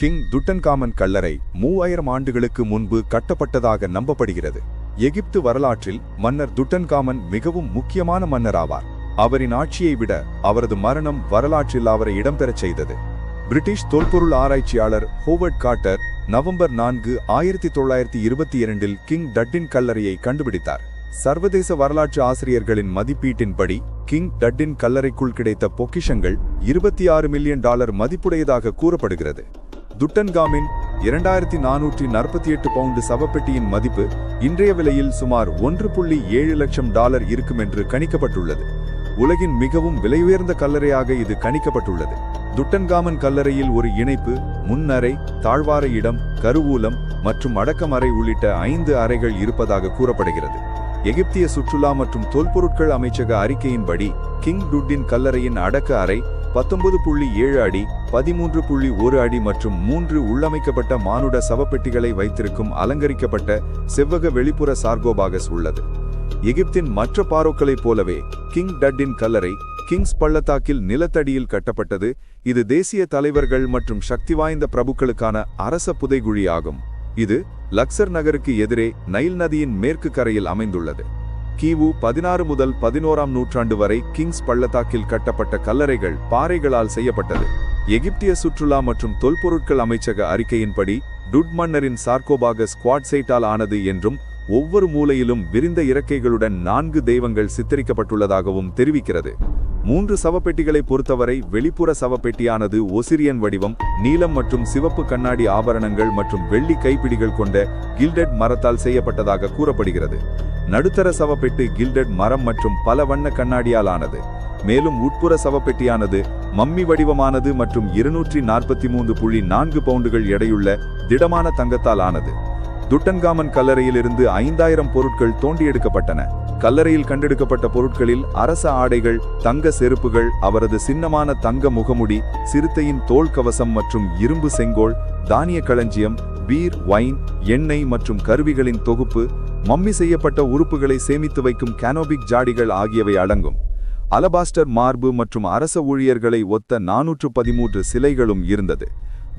King Tutankhamun கல்லறை மூவாயிரம் ஆண்டுகளுக்கு முன்பு கட்டப்பட்டதாக நம்பப்படுகிறது. எகிப்து வரலாற்றில் மன்னர் துட்டன்காமன் மிகவும் முக்கியமான மன்னர் ஆவார் அவரின் ஆட்சியை விட அவரது மரணம் வரலாற்றில் அவரை இடம்பெறச் செய்தது. பிரிட்டிஷ் தொல்பொருள் ஆராய்ச்சியாளர் ஹோவர்ட் காட்டர் நவம்பர் நான்கு ஆயிரத்தி தொள்ளாயிரத்தி இருபத்தி இரண்டில் கிங் டட்டின் கல்லறையை கண்டுபிடித்தார். சர்வதேச வரலாற்று ஆசிரியர்களின் மதிப்பீட்டின்படி கிங் டட்டின் கல்லறைக்குள் கிடைத்த பொக்கிஷங்கள் இருபத்தி ஆறு மில்லியன் டாலர் மதிப்புடையதாக கூறப்படுகிறது. துட்டன்காமின் இரண்டாயிரத்தி நானூற்றி நாற்பத்தி எட்டு பவுண்டு சவப்பெட்டியின் மதிப்பு இன்றைய விலையில் சுமார் ஒன்று புள்ளி ஏழு லட்சம் டாலர் இருக்கும் என்று கணிக்கப்பட்டுள்ளது. உலகின் மிகவும் விலையுயர்ந்த கல்லறையாக இது கணிக்கப்பட்டுள்ளது. துட்டன்காமன் கல்லறையில் ஒரு இணைப்பு முன்னறை தாழ்வார இடம் கருவூலம் மற்றும் அடக்கமறை உள்ளிட்ட ஐந்து அறைகள் இருப்பதாக கூறப்படுகிறது. எகிப்திய சுற்றுலா மற்றும் தொல்பொருட்கள் அமைச்சக அறிக்கையின்படி கிங் டுட்டின் கல்லறையின் அடக்க அறை பத்தொன்பது புள்ளி ஏழு அடி பதிமூன்று புள்ளி ஒரு அடி மற்றும் மூன்று உள்ளமைக்கப்பட்ட மானுட சவப்பெட்டிகளை வைத்திருக்கும் அலங்கரிக்கப்பட்ட செவ்வக வெளிப்புற சார்கோபாகஸ் உள்ளது. எகிப்தின் மற்ற பாரோக்களைப் போலவே கிங் டட்டின் கல்லறை கிங்ஸ் பள்ளத்தாக்கில் நிலத்தடியில் கட்டப்பட்டது இது தேசிய தலைவர்கள் மற்றும் சக்தி வாய்ந்த பிரபுக்களுக்கான அரச புதைகுழி ஆகும் இது லக்சர் நகருக்கு எதிரே நைல் நதியின் மேற்கு கரையில் அமைந்துள்ளது. கிவு பதினாறு முதல் பதினோராம் நூற்றாண்டு வரை கிங்ஸ் பள்ளத்தாக்கில் கட்டப்பட்ட கல்லறைகள் பாறைகளால் செய்யப்பட்டது. எகிப்திய சுற்றுலா மற்றும் தொல்பொருட்கள் அமைச்சக அறிக்கையின்படி டுட் மன்னரின் சார்கோபாகஸ் குவாட்சைட்டால் ஆனது என்றும் ஒவ்வொரு மூலையிலும் விரிந்த இறக்கைகளுடன் நான்கு தெய்வங்கள் சித்தரிக்கப்பட்டுள்ளதாகவும் தெரிவிக்கிறது. மூன்று சவப்பெட்டிகளை பொறுத்தவரை வெளிப்புற சவப்பெட்டியானது ஒசிரியன் வடிவம் நீலம் மற்றும் சிவப்பு கண்ணாடி ஆபரணங்கள் மற்றும் வெள்ளி கைப்பிடிகள் கொண்ட கில்டட் மரத்தால் செய்யப்பட்டதாக கூறப்படுகிறது. நடுத்தர சவப்பெட்டு கில்டெட் மரம் மற்றும் பல வண்ண கண்ணாடியால் ஆனது. மேலும் உட்புற சவப்பெட்டியானது மம்மி வடிவமானது மற்றும் இருநூற்றி நாற்பத்தி மூன்று புள்ளி நான்கு பவுண்டுகள் எடையுள்ள திடமான தங்கத்தால் ஆனது. துட்டன்காமன் கல்லறையிலிருந்து ஐந்தாயிரம் பொருட்கள் தோண்டி எடுக்கப்பட்டன கல்லறையில் கண்டெடுக்கப்பட்ட பொருட்களில் அரச ஆடைகள் தங்க செருப்புகள் அவரது சின்னமான தங்க முகமுடி சிறுத்தையின் தோல் கவசம் மற்றும் இரும்பு செங்கோல் தானிய களஞ்சியம் பீர் வைன் எண்ணெய் மற்றும் கருவிகளின் தொகுப்பு மம்மி செய்யப்பட்ட உறுப்புகளை சேமித்து வைக்கும் கேனோபிக் ஜாடிகள் ஆகியவை அடங்கும். அலபாஸ்டர் மார்பு மற்றும் அரச ஊழியர்களை ஒத்த நானூற்று பதிமூன்று சிலைகளும் இருந்தது.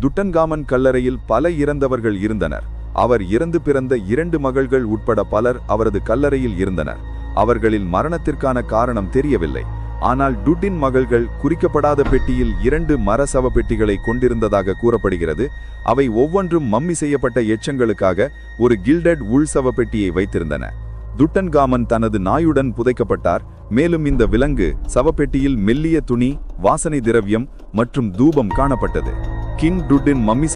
துட்டன்காமன் கல்லறையில் பல இறந்தவர்கள் இருந்தனர். அவர் இறந்து பிறந்த இரண்டு மகள்கள் உட்பட பலர் அவரது கல்லறையில் இருந்தனர். அவர்களின் மரணத்திற்கான காரணம் தெரியவில்லை. ஆனால் டுட்டின் மகள்கள் குறிக்கப்படாத பெட்டியில் இரண்டு மர சவ பெட்டிகளை கொண்டிருந்ததாக கூறப்படுகிறது. அவை ஒவ்வொன்றும் மம்மி செய்யப்பட்ட எச்சங்களுக்காக ஒரு கில்டட் உள் சவ பெட்டியை வைத்திருந்தன. துட்டன்காமன் தனது நாயுடன் புதைக்கப்பட்டார். மேலும் இந்த விலங்கு சவப்பெட்டியில் மெல்லிய துணி வாசனை திரவியம் மற்றும் தூபம் காணப்பட்டது. King டுட்டின் mummy